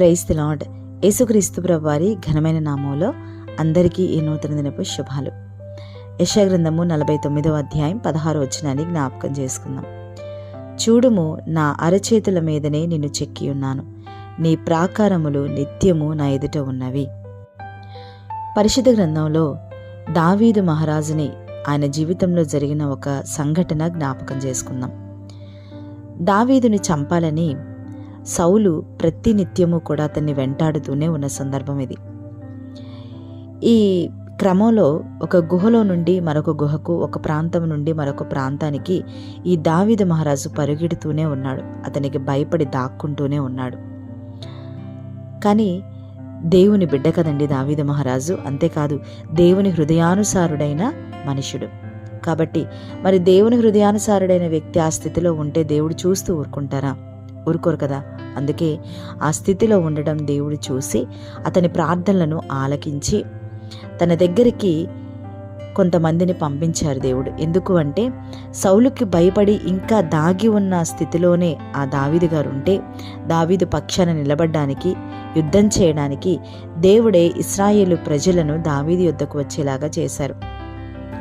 Praise the lord. యేసుక్రీస్తు వారి ఘనమైన నామంలో అందరికీ ఈ నూతన దినపు శుభాలు. యశాగ్రంథము నలభై తొమ్మిదవ అధ్యాయం పదహారు వచ్చినాన్ని జ్ఞాపకం చేసుకుందాం. చూడుము నా అరచేతుల మీదనే నిన్ను చెక్కి ఉన్నాను. నీ ప్రాకారములు నిత్యము నా ఎదుట ఉన్నవి. పరిశుద్ధ గ్రంథంలో దావీదు మహారాజుని ఆయన జీవితంలో జరిగిన ఒక సంఘటన జ్ఞాపకం చేసుకుందాం. దావీదుని చంపాలని సౌలు ప్రతినిత్యము కూడా అతన్ని వెంటాడుతూనే ఉన్న సందర్భం ఇది. ఈ క్రమంలో ఒక గుహలో నుండి మరొక గుహకు ఒక ప్రాంతం నుండి మరొక ప్రాంతానికి ఈ దావిద మహారాజు పరుగెడుతూనే ఉన్నాడు. అతనికి భయపడి దాక్కుంటూనే ఉన్నాడు. కానీ దేవుని బిడ్డ కదండి దావిద మహారాజు. అంతేకాదు దేవుని హృదయానుసారుడైన మనుషుడు కాబట్టి మరి దేవుని హృదయానుసారుడైన వ్యక్తి ఆ స్థితిలో ఉంటే దేవుడు చూస్తూ ఊరుకుంటారా? ఊరుకోరు కదా. అందుకే ఆ స్థితిలో ఉండడం దేవుడు చూసి అతని ప్రార్థనలను ఆలకించి తన దగ్గరికి కొంతమందిని పంపించారు దేవుడు. ఎందుకు అంటే సౌలుకి భయపడి ఇంకా దాగి ఉన్న స్థితిలోనే ఆ దావీదు గారు ఉంటే దావీదు పక్షాన నిలబడ్డానికి యుద్ధం చేయడానికి దేవుడే ఇస్రాయేలు ప్రజలను దావీదు యుద్ధకు వచ్చేలాగా చేశారు.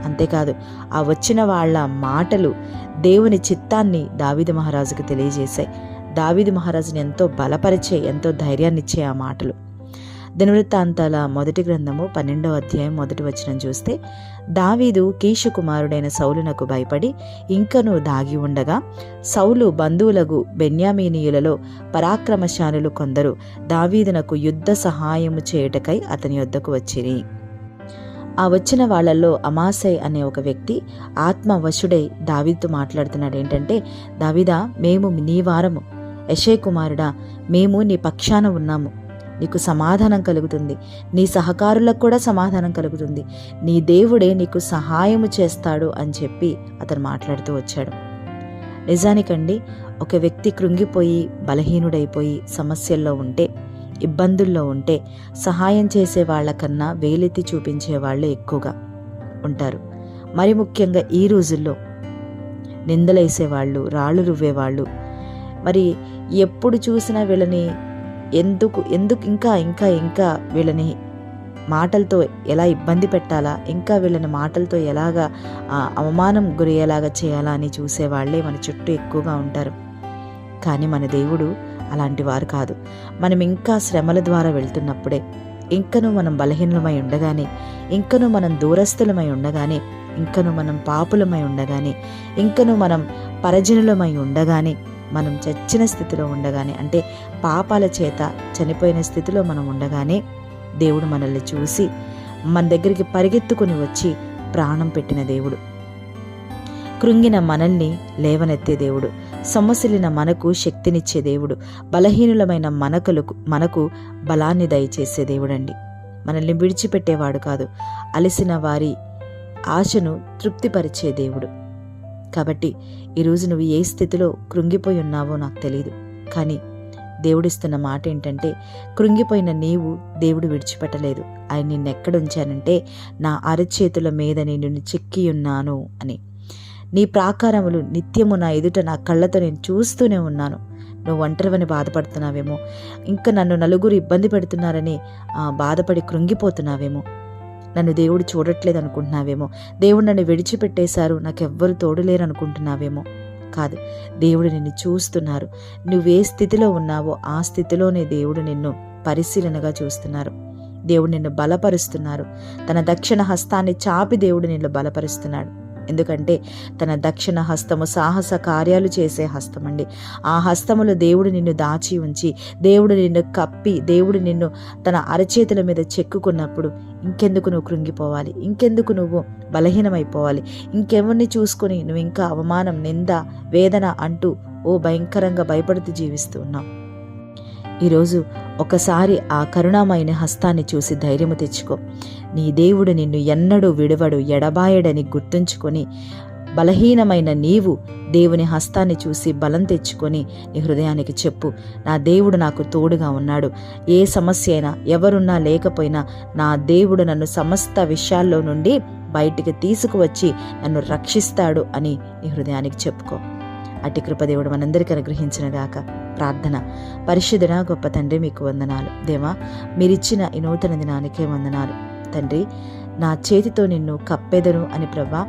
అంతేకాదు ఆ వచ్చిన వాళ్ళ మాటలు దేవుని చిత్తాన్ని దావీదు మహారాజుకు తెలియజేశాయి. దావీదు మహారాజుని ఎంతో బలపరిచే ఎంతో ధైర్యాన్నిచ్చే ఆ మాటలు. దినవృత్తాంతాల మొదటి గ్రంథము పన్నెండవ అధ్యాయం మొదటి వచనం చూస్తే దావీదు కీషు కుమారుడైన సౌలునకు భయపడి ఇంకను దాగి ఉండగా సౌలు బంధువులకు బెన్యామీనీయులలో పరాక్రమశాలులు కొందరు దావీదునకు యుద్ధ సహాయము చేయుటకై అతని యొద్దకు వచ్చిరి. ఆ వచ్చిన వాళ్ళల్లో అమాసై అనే ఒక వ్యక్తి ఆత్మవశుడై దావీదుతో మాట్లాడుతున్నాడు. ఏంటంటే దావీదా మేము నీ వారము. యశే కుమారుడా మేము నీ పక్షాన ఉన్నాము. నీకు సమాధానం కలుగుతుంది. నీ సహకారులకు కూడా సమాధానం కలుగుతుంది. నీ దేవుడే నీకు సహాయము చేస్తాడు అని చెప్పి అతను మాట్లాడుతూ వచ్చాడు. నిజానికండి ఒక వ్యక్తి కృంగిపోయి బలహీనుడైపోయి సమస్యల్లో ఉంటే ఇబ్బందుల్లో ఉంటే సహాయం చేసే వాళ్ళకన్నా వేలెత్తి చూపించే వాళ్ళు ఎక్కువగా ఉంటారు. మరి ముఖ్యంగా ఈ రోజుల్లో నిందలేసేవాళ్ళు రాళ్ళు రువ్వేవాళ్ళు. మరి ఎప్పుడు చూసినా వీళ్ళని ఎందుకు ఎందుకు ఇంకా ఇంకా ఇంకా వీళ్ళని మాటలతో ఎలా ఇబ్బంది పెట్టాలా ఇంకా వీళ్ళని మాటలతో ఎలాగా అవమానం గురయ్యేలాగా చేయాలా అని చూసేవాళ్ళే మన చుట్టూ ఎక్కువగా ఉంటారు. కానీ మన దేవుడు అలాంటి వారు కాదు. మనం ఇంకా శ్రమల ద్వారా వెళ్తున్నప్పుడే ఇంకను మనం బలహీనమై ఉండగానే ఇంకను మనం దూరస్థులమై ఉండగానే ఇంకను మనం పాపులమై ఉండగానే ఇంకను మనం పరజనులమై ఉండగానే మనం చచ్చిన స్థితిలో ఉండగానే అంటే పాపాల చేత చనిపోయిన స్థితిలో మనం ఉండగానే దేవుడు మనల్ని చూసి మన దగ్గరికి పరిగెత్తుకుని వచ్చి ప్రాణం పెట్టిన దేవుడు. కృంగిన మనల్ని లేవనెత్తే దేవుడు. సమస్యలిన మనకు శక్తినిచ్చే దేవుడు. బలహీనులమైన మనకులకు మనకు బలాన్ని దయచేసే దేవుడండి. మనల్ని విడిచిపెట్టేవాడు కాదు. అలసిన వారి ఆశను తృప్తిపరిచే దేవుడు. కాబట్టి ఈరోజు నువ్వు ఏ స్థితిలో కృంగిపోయి ఉన్నావో నాకు తెలియదు కానీ దేవుడిస్తున్న మాట ఏంటంటే కృంగిపోయిన నీవు దేవుడు విడిచిపెట్టలేదు. ఆయన నిన్నెక్కడ ఉంచానంటే నా అరచేతుల మీద నేను చెక్కి ఉన్నాను అని. నీ ప్రాకారములు నిత్యము నా ఎదుట నా కళ్ళతో నేను చూస్తూనే ఉన్నాను. నువ్వు ఒంటరివని బాధపడుతున్నావేమో. ఇంకా నన్ను నలుగురు ఇబ్బంది పెడుతున్నారని బాధపడి కృంగిపోతున్నావేమో. నన్ను దేవుడు చూడట్లేదు అనుకుంటున్నావేమో దేవుడు నన్ను విడిచిపెట్టేశారు నాకెవ్వరు తోడులేరు అనుకుంటున్నావేమో కాదు దేవుడు నిన్ను చూస్తున్నారు. నువ్వే స్థితిలో ఉన్నావో ఆ స్థితిలోనే దేవుడు నిన్ను పరిశీలనగా చూస్తున్నారు. దేవుడు నిన్ను బలపరుస్తున్నారు. తన దక్షిణ హస్తాన్ని చాపి దేవుడు నిన్ను బలపరుస్తున్నాడు. ఎందుకంటే తన దక్షిణ హస్తము సాహస కార్యాలు చేసే హస్తం అండి ఆ హస్తములో దేవుడు నిన్ను దాచి ఉంచి దేవుడు నిన్ను కప్పి దేవుడు నిన్ను తన అరచేతుల మీద చెక్కుకున్నప్పుడు ఇంకెందుకు నువ్వు కృంగిపోవాలి? ఇంకెందుకు నువ్వు బలహీనమైపోవాలి? ఇంకెవరిని చూసుకొని నువ్వు ఇంకా అవమానం నింద వేదన అంటూ ఓ భయంకరంగా భయపడుతూ జీవిస్తూ ఉన్నావు. ఈరోజు ఒకసారి ఆ కరుణామైన హస్తాన్ని చూసి ధైర్యము తెచ్చుకో. నీ దేవుడు నిన్ను ఎన్నడూ విడవడు ఎడబాయడని గుర్తుంచుకొని బలహీనమైన నీవు దేవుని హస్తాన్ని చూసి బలం తెచ్చుకొని నీ హృదయానికి చెప్పు. నా దేవుడు నాకు తోడుగా ఉన్నాడు. ఏ సమస్య అయినా ఎవరున్నా లేకపోయినా నా దేవుడు నన్ను సమస్త విషయాల్లో నుండి బయటికి తీసుకువచ్చి నన్ను రక్షిస్తాడు అని నీ హృదయానికి చెప్పుకో. అట్టి కృపదేవుడు మనందరికీ అనుగ్రహించిన గాక ప్రార్థన. పరిశుద్ధన గొప్ప తండ్రి మీకు వందనాలు. దేవా మీరిచ్చిన ఈ నూతన దినానికే వందనాలు. తండ్రి నా చేతితో నిన్ను కప్పెదను అని ప్రభా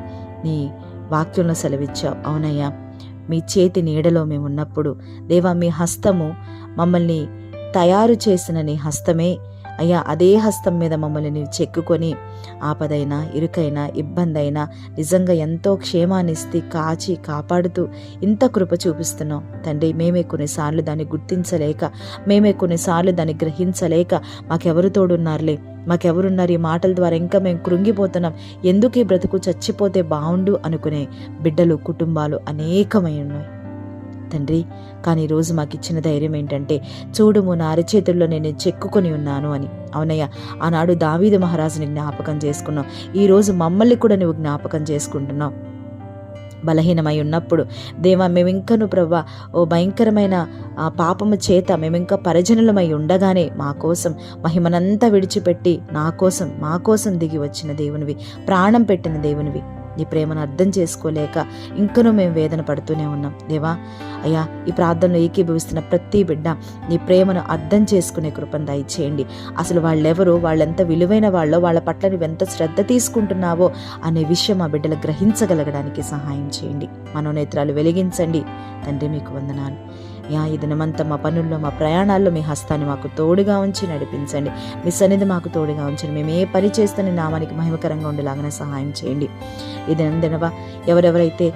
నీ వాక్యంలో సెలవిచ్చావు. అవునయ్యా మీ చేతి నీడలో మేము ఉన్నప్పుడు దేవా మీ హస్తము మమ్మల్ని తయారు చేసిన నీ హస్తమే అయ్యా అదే హస్తం మీద మమ్మల్ని నీవు చెక్కుకొని ఆపదైనా ఇరుకైనా ఇబ్బంది అయినా నిజంగా ఎంతో క్షేమాన్నిస్తి కాచి కాపాడుతూ ఇంత కృప చూపిస్తున్నాం తండ్రి మేమే కొన్నిసార్లు దాన్ని గుర్తించలేక మేమే కొన్నిసార్లు దాన్ని గ్రహించలేక మాకెవరు తోడున్నారులే? మాకెవరున్నారు? ఈ మాటల ద్వారా ఇంకా మేము కృంగిపోతున్నాం. ఎందుకు ఈ బ్రతుకు చచ్చిపోతే బాగుండు అనుకునే బిడ్డలు కుటుంబాలు అనేకమై ఉన్నాయి. తండ్రి. కానీ ఈరోజు మాకు ఇచ్చిన ధైర్యం ఏంటంటే చూడుము నా అరచేతుల్లో నేను చెక్కుకొని ఉన్నాను అని. అవునయ్య ఆనాడు దావీదు మహారాజుని జ్ఞాపకం చేసుకున్నాం. ఈరోజు మమ్మల్ని కూడా నువ్వు జ్ఞాపకం చేసుకుంటున్నావు. బలహీనమై ఉన్నప్పుడు దేవా మేమింకను ప్రవ్వ ఓ భయంకరమైన ఆ పాపము చేత మేమింకా పరిజనులమై ఉండగానే మా కోసం మహిమనంతా విడిచిపెట్టి నా కోసం మా కోసం దిగి వచ్చిన దేవునివి ప్రాణం పెట్టిన దేవునివి. నీ ప్రేమను అర్థం చేసుకోలేక ఇంకనూ మేము వేదన పడుతూనే ఉన్నాం. దేవా అయ్యా ఈ ప్రార్థనలో ఏకీభవిస్తున్న ప్రతి బిడ్డ నీ ప్రేమను అర్థం చేసుకునే కృపను దయచేయండి. అసలు వాళ్ళెవరో వాళ్ళెంత విలువైన వాళ్ళో వాళ్ళ పట్ల నువ్వెంత శ్రద్ధ తీసుకుంటున్నావో అనే విషయం ఆ బిడ్డలు గ్రహించగలగడానికి సహాయం చేయండి. మనోనేత్రాలు వెలిగించండి. తండ్రి మీకు వందనాలు. యా ఈ దినమంతా మా పనుల్లో మా ప్రయాణాల్లో మీ హస్తాన్ని మాకు తోడుగా ఉంచి నడిపించండి. మీ సన్నిధి మాకు తోడుగా ఉంచండి. మేము ఏ పని చేస్తున్న నామానికి మహిమకరంగా ఉండేలాగానే సహాయం చేయండి. ఈ దినం దినవా ఎవరెవరైతే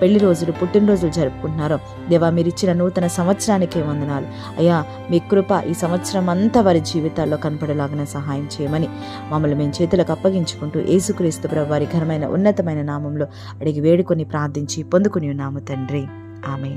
పెళ్ళి రోజులు పుట్టినరోజులు జరుపుకుంటున్నారో దేవా మీరు ఇచ్చిన నూతన సంవత్సరానికే వందనాలు. అయ్యా మీ కృప ఈ సంవత్సరం అంతా వారి జీవితాల్లో కనపడేలాగానే సహాయం చేయమని మమ్మల్ని మేము చేతులకు అప్పగించుకుంటూ యేసుక్రీస్తు ప్రభు వారి ఘనమైన ఉన్నతమైన నామంలో అడిగి వేడుకొని ప్రార్థించి పొందుకుని ఉన్నాము తండ్రి. ఆమె